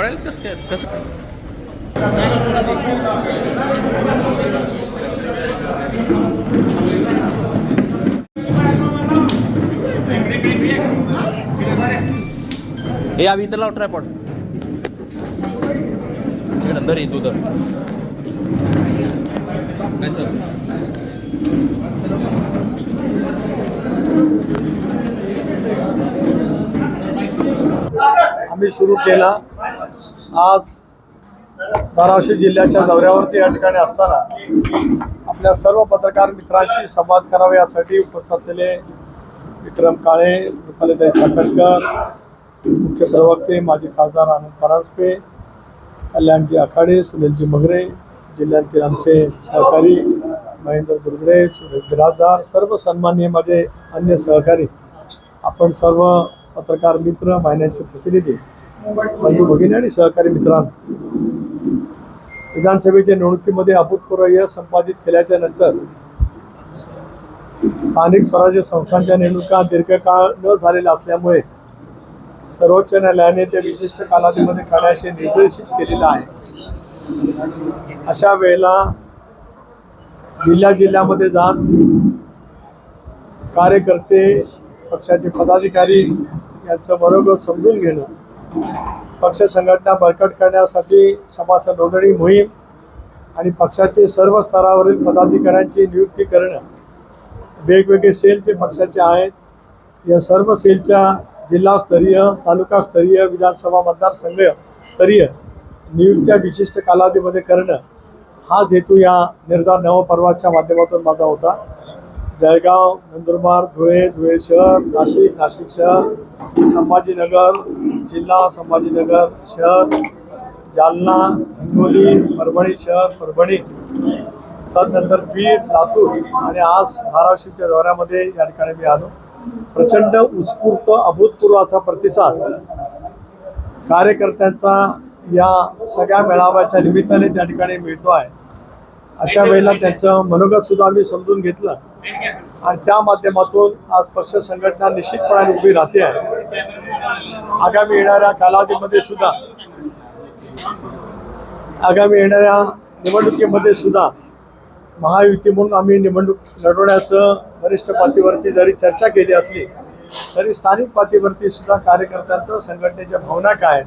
पळेल कसं काय? कसं हे आम्ही इथं लाव ट्रायपॉड इकडे अंदर ये तू तर काय सर. आम्ही सुरू केला. आज धाराशिव जिल्ह्याच्या दौऱ्यावरती या ठिकाणी असताना आपल्या सर्व पत्रकार मित्रांशी संवाद करावा यासाठी उपस्थित असलेले विक्रम काळे रुपालीताई चाकणकर मुख्य प्रवक्ते माजी खासदार आनंद परांजपे कल्याणजी आखाडे सुनीलजी मगरे जिल्ह्यातील आमचे सहकारी महेंद्र दुर्गडे सुरेश बिराजदार सर्व सन्माननीय माझे अन्य सहकारी आपण सर्व पत्रकार मित्र महिन्यांचे प्रतिनिधी बंधू भगिनी आणि सहकारी मित्रांनो विधानसभेच्या निवडणुकीमध्ये अभूतपूर्व यश संपादित केल्याच्यानंतर स्थानिक स्वराज्य संस्थांच्या निवडणुका दीर्घकाळ न झालेल्या असल्यामुळे सर्वोच्च न्यायालयाने त्या विशिष्ट कालावधीमध्ये करण्याचे निर्देशित केलेलं आहे. अशा वेळेला जिल्ह्या जिल्ह्यामध्ये जात कार्यकर्ते पक्षाचे पदाधिकारी यांचं बरोबर समजून घेणं पक्ष संघटना बळकट करण्यासाठी सभासद नोंदणी मोहीम आणि पक्षाचे सर्व स्तरावरील पदाधिकाऱ्यांची नियुक्ती करणं वेगवेगळे सेल जे पक्षाचे आहेत या सर्व सेलच्या जिल्हास्तरीय तालुकास्तरीय विधानसभा मतदारसंघ स्तरीय नियुक्त्या विशिष्ट कालावधीमध्ये करणं हाच हेतू या निर्धार नवपर्वाच्या माध्यमातून माझा होता. जळगाव नंदुरबार धुळे धुळे शहर नाशिक नाशिक शहर संभाजीनगर जिल्हा संभाजीनगर शहर जालना हिंगोली परभणी शहर परभणी. त्यानंतर बीड लातूर आणि आज धाराशिवच्या दौऱ्यामध्ये या ठिकाणी मी आलो. प्रचंड उत्स्फूर्त अभूतपूर्वाचा प्रतिसाद कार्यकर्त्यांचा या सगळ्या मेळाव्याच्या निमित्ताने त्या ठिकाणी मिळतो आहे. अशा वेळेला त्यांचं मनोगत सुद्धा आम्ही समजून घेतलं. आणि त्या माध्यमातून आज पक्ष संघटना निश्चितपणाने उभी राहते आहे. आगामी येणाऱ्या कालावधीमध्ये सुद्धा आगामी येणाऱ्या निवडणुकीमध्ये सुद्धा महायुती म्हणून आम्ही निवडणूक लढवण्याचं वरिष्ठ पातळीवरती जरी चर्चा केली असली तरी स्थानिक पातळीवरती सुद्धा कार्यकर्त्यांचं संघटनेच्या भावना काय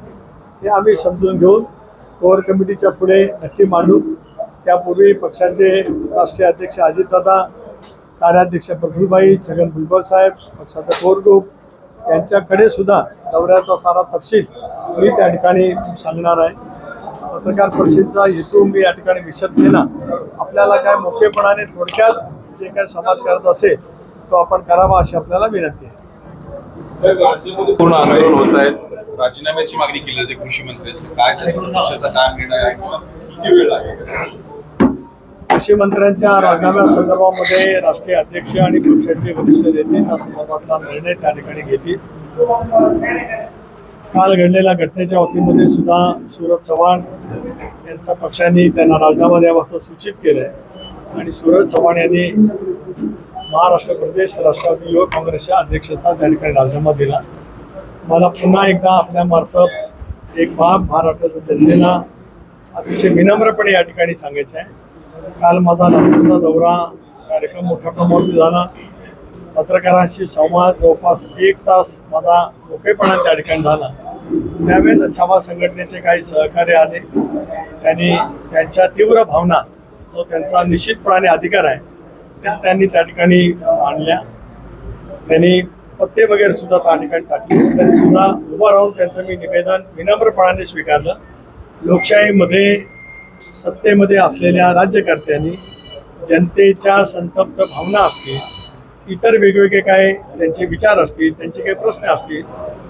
हे आम्ही समजून घेऊन कोर कमिटीच्या पुढे नक्की मांडू. त्यापूर्वी पक्षाचे राष्ट्रीय अध्यक्ष अजितदादा कार्याध्यक्ष प्रफुलभाई छगन भुजबळ साहेब पक्षाचा कोर ग्रुप यांच्याकडे सुद्धा दौऱ्याचा सारा तपशील मी त्या ठिकाणी सांगणार आहे. पत्रकार परिषदेचा हेतू मी या ठिकाणी विशद केला. आपल्याला काय मोकेपणाने थोडक्यात जे काय संवाद करत असेल तो आपण करावा अशी आपल्याला विनंती आहे. पूर्ण आंदोलन होत आहेत. राजीनाम्याची मागणी केली जाते कृषी मंत्र्यांची काय सांगितलं पक्षाचा काय निर्णय आहे किती वेळ आहे कृषी मंत्र्यांच्या राजीनाम्या संदर्भामध्ये राष्ट्रीय अध्यक्ष आणि पक्षाचे वरिष्ठ नेते या संदर्भातला निर्णय त्या ठिकाणी घेतील. काल घडलेल्या घटनेच्या वतीमध्ये सुद्धा सूरज चव्हाण यांचा पक्षाने त्यांना राजीनामा द्यावा असं सूचित केलं आहे आणि सूरज चव्हाण यांनी महाराष्ट्र प्रदेश राष्ट्रवादी युवक काँग्रेसच्या अध्यक्षाचा त्या ठिकाणी राजीनामा दिला. मला पुन्हा एकदा आपल्यामार्फत एक भाग महाराष्ट्राच्या जनतेला अतिशय विनम्रपणे या ठिकाणी सांगायचं आहे काल माझा लातूरचा दौरा कार्यक्रम मोठ्या प्रमाणात झाला. पत्रकारांशी संवाद जवळपास एक तास माझा मोकळेपणा त्या ठिकाणी झाला. त्यावेळेला छावा संघटनेचे काही सहकार्य आले. त्यांनी त्यांच्या तीव्र भावना जो त्यांचा निश्चितपणाने अधिकार आहे त्या त्यांनी त्या ठिकाणी आणल्या. त्यांनी पत्ते वगैरे सुद्धा त्या ठिकाणी टाकले. त्यांनी सुद्धा उभं राहून त्यांचं मी निवेदन विनम्रपणाने स्वीकारलं. लोकशाहीमध्ये सत्तेमध्ये असलेल्या राज्यकर्त्यांनी जनतेच्या संतप्त भावना असतील इतर वेगवेगळे काय त्यांचे विचार असतील त्यांचे काही प्रश्न असतील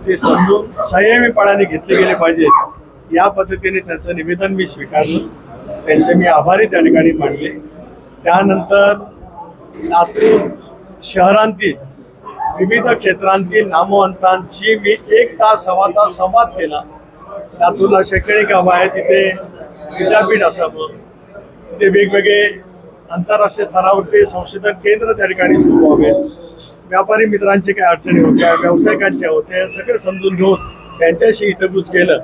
ते समजून संयमीपणाने घेतले गेले पाहिजेत. या पद्धतीने त्याचं निवेदन मी स्वीकारलं. त्यांचे मी आभारी त्या ठिकाणी मानले. त्यानंतर लातूर शहरांतील विविध क्षेत्रांतील नामवंतांची मी एक तास सव्वा तास संवाद केला. लातूरला शैक्षणिक गाव आहे तिथे विद्यापीठ असावं तिथे वेगवेगळे आंतरराष्ट्रीय स्तरावरती संशोधन केंद्र त्या ठिकाणी सुरू व्हावेत व्यापारी मित्रांची काय अडचणी होत्या व्यावसायिकांच्या होत्या हे सगळे समजून घेऊन त्यांच्याशी इथंभूत केलं.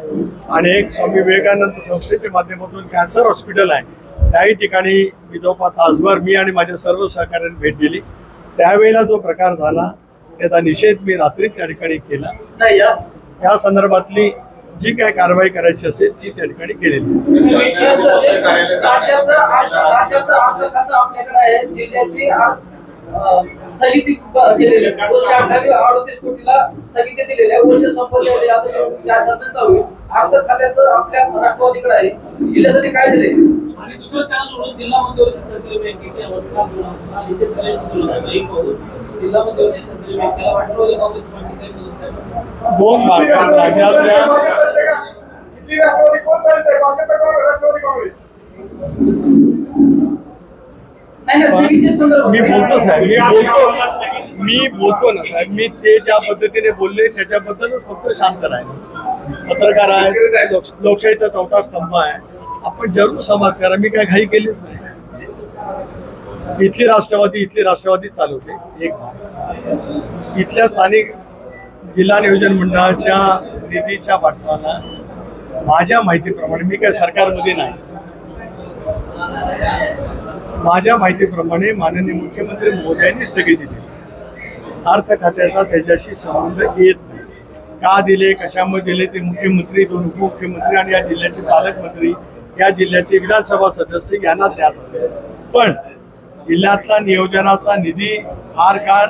आणि एक स्वामी विवेकानंद संस्थेच्या माध्यमातून कॅन्सर हॉस्पिटल आहे. त्याही ठिकाणी मी जवळपास तासभर मी आणि माझ्या सर्व सहकार्यांनी भेट दिली. त्यावेळेला जो प्रकार झाला त्याचा निषेध मी रात्री त्या ठिकाणी केला. नाही या या संदर्भातली जी काय कारवाई करायची असेल ती त्या ठिकाणी केलेली आहे. स्थगिती ब- केलेली आहे. दोनशे अठ्ठावीस अडतीस कोटीला स्थगिती दिलेली आहे. वर्ष खात्याचं आपल्या राष्ट्रवादीकडे आहे. जिल्ह्यासाठी काय दिले? आणि दुसरं त्याला जिल्हा मध्यवर्ती सरकारी बँकेची अवस्था दोन जिल्हा मध्यवर्ती सरकारी बँकेला राष्ट्रवादी काँग्रेस नाही ना मी बोलतो साहेब. मी बोलतो मी बोलतो ना साहेब. मी ते ज्या पद्धतीने बोलले त्याच्याबद्दलच फक्त शांत राहील पत्रकार आहेत लोक- लोकशाहीचा चौथा स्तंभ आहे. आपण जरूर समाज करा. मी काय घाई केलीच नाही. इथली राष्ट्रवादी इथली राष्ट्रवादी चालवते. एक भाग. इथल्या स्थानिक जिल्हा नियोजन मंडळाच्या निधीच्या वाटपाला माझ्या माहितीप्रमाणे मी काय सरकारमध्ये नाही. माझ्या माहितीप्रमाणे माननीय मुख्यमंत्री महोदयांनी स्थगिती दिली. अर्थ खात्याचा त्याच्याशी संबंध येत नाही. का दिले कशामुळे दिले ते मुख्यमंत्री दोन उपमुख्यमंत्री आणि या जिल्ह्याचे पालकमंत्री या जिल्ह्याचे विधानसभा सदस्य यांना ज्ञात असेल. पण जिल्ह्यातला नियोजनाचा निधी फार काळ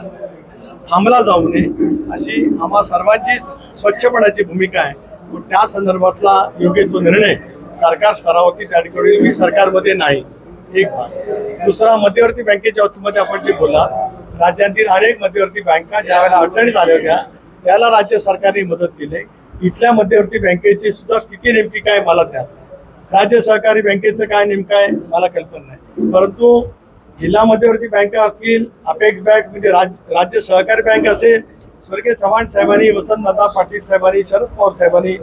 थांबला जाऊ नये अशी आम्हा सर्वांची स्वच्छपणाची भूमिका आहे. त्या संदर्भातला योग्य तो निर्णय सरकार स्तरावरती त्या ठिकाणी मी सरकारमध्ये नाही एक भाग. दुसरा मध्यवर्ती बँकेच्या बाबतीमध्ये आपण जे बोललात राज्यातील अनेक मध्यवर्ती बँका ज्या वेळेला अडचणीत आल्या होत्या त्याला राज्य सरकारने मदत केली. इथल्या मध्यवर्ती बँकेची सुद्धा स्थिती नेमकी काय मला त्यात नाही. राज्य सहकारी बँकेचं काय नेमकं आहे मला कल्पना नाही. परंतु जिल्हा मध्यवर्ती बँका असतील अपेक्स बँक म्हणजे राज्य राज्य सहकारी बँक असेल स्वर्गीय चव्हाण साहेबांनी वसंतदादा पाटील साहेबांनी शरद पवार साहेबांनी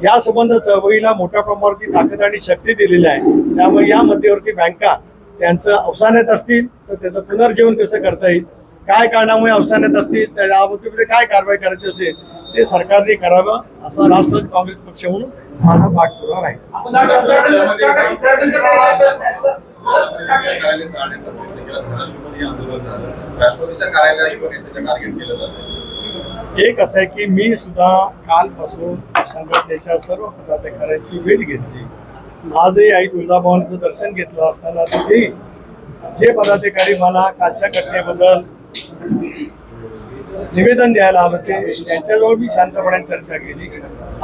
या संबंध चळवळीला मोठ्या प्रमाणावरती ताकद आणि शक्ती दिलेली आहे. त्यामुळे या मध्यवर्ती बँका त्यांचं अवसानात असतील तर त्याचं पुनर्जीवन कसं करता येईल? काय कारणामुळे अवसानात असतील? त्या बाबतीमध्ये काय कारवाई करायची असेल? ते सरकारने करावं असा राष्ट्रवादी काँग्रेस पक्ष म्हणून माझा पाठपुरावा राहील राष्ट्रवादीच्या कार्यालयात पण त्याचं टार्गेट केलं जातं. एक असं आहे की मी सुद्धा कालपासून संघटनेच्या सर्व पदाधिकाऱ्यांची भेट घेतली. आजही आई तुळजाभवानीचं दर्शन घेतलं असताना तिथे जे पदाधिकारी मला कालच्या घटनेबद्दल निवेदन द्यायला आलं ते त्यांच्याजवळ मी शांतपणे चर्चा केली.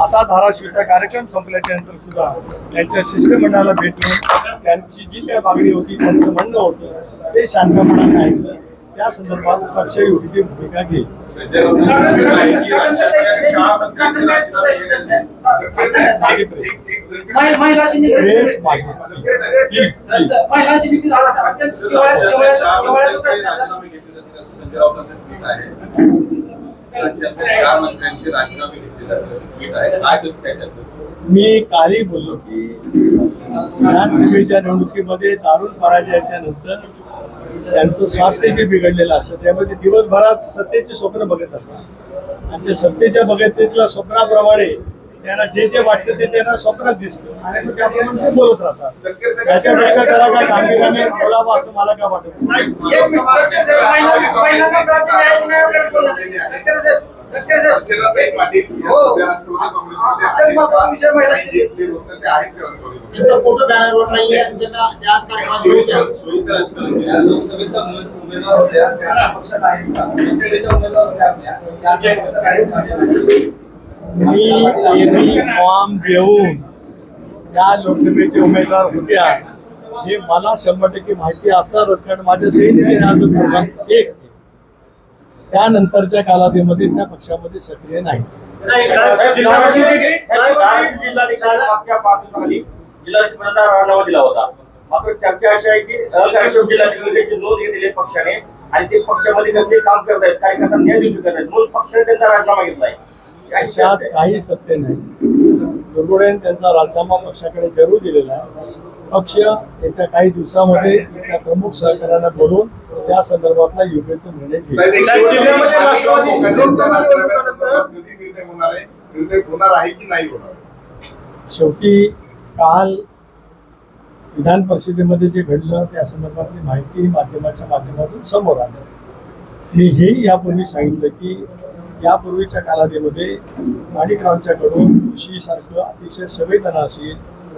आता धाराशिवचा कार्यक्रम संपल्याच्या नंतर सुद्धा त्यांच्या शिष्टमंडळाला भेटून त्यांची जी काही मागणी होती त्यांचं म्हणणं होतं ते शांतपणाने ऐकलं. त्या संदर्भात पक्ष योग्य भूमिका घेईल माझी प्रेस मी कालही बोललो की विधानसभेच्या निवडणुकीमध्ये दारुण पराजयाच्या नंतर त्यांचं स्वास्थ्य जे बिघडलेलं असतं त्यामध्ये दिवसभरात सत्तेचे स्वप्न बघत असतात आणि ते सत्तेच्या बघतीतल्या स्वप्नाप्रमाणे त्यांना जे जे वाटतं ते त्यांना स्वप्नात दिसतं आणि मग त्याप्रमाणे ते बोलत राहतात त्याच्यापेक्षा जरा काय कामगिराने बोलावं असं मला काय वाटत त्यांचा फोटो बॅनरवर नाहीये आणि त्यांना त्या आज कार्यक्रमात घेऊ सोयीचं शकतो. सोयीचं राजकारण केलं. लोकसभेचा उमे- उमेदवार होत्या. त्या पक्षात आहेत का? लोकसभेच्या उमेदवार होत्या आपल्या. त्या आपल्या पक्षात आहेत का? मी एबी फॉर्म घेऊन त्या लोकसभेचे उमेदवार होत्या. हे मला शंभर टक्के माहिती असणारच कारण माझ्या प्रधान एक. त्यानंतरच्या कालावधीमध्ये त्या पक्षामध्ये सक्रिय नाही. दिला होता. मात्र चर्चा अशी आहे की नोंद घेतलेली पक्षाने आणि ते पक्षामध्ये काम करत आहेत कार्यकर्ता न्याय देऊ शकत आहेत. म्हणून पक्षाने त्यांचा राजीनामा घेतलाय. त्याच्यात. काही सत्य नाही. दुर्गुडेने त्यांचा राजीनामा पक्षाकडे जरूर दिलेला आहे. पक्ष येत्या काही दिवसामध्ये इथल्या प्रमुख सहकार्यांना बोलून त्या संदर्भातला योग्य तो निर्णय घेईल शेवटी काल विधान परिषदेमध्ये जे घडलं त्या संदर्भातली माहिती माध्यमाच्या माध्यमातून समोर आलं. मी हेही यापूर्वी सांगितलं की यापूर्वीच्या कालावधीमध्ये माणिकरावांच्याकडून कृषीसारखं अतिशय संवेदनाशील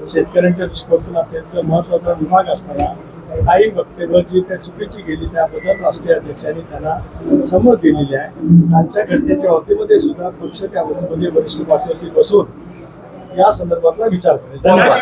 शेतकऱ्यांच्या दृष्टिकोनातून महत्त्वाचा विभाग असताना काही वक्तव्य जी त्या चुकीची गेली त्याबद्दल राष्ट्रीय अध्यक्षांनी त्यांना समज दिलेली आहे. कालच्या घटनेच्या अवतीमध्ये सुद्धा पक्ष त्या बाबतीमध्ये वरिष्ठ पातळीवरती बसून या संदर्भातला विचार करेल. धन्यवाद.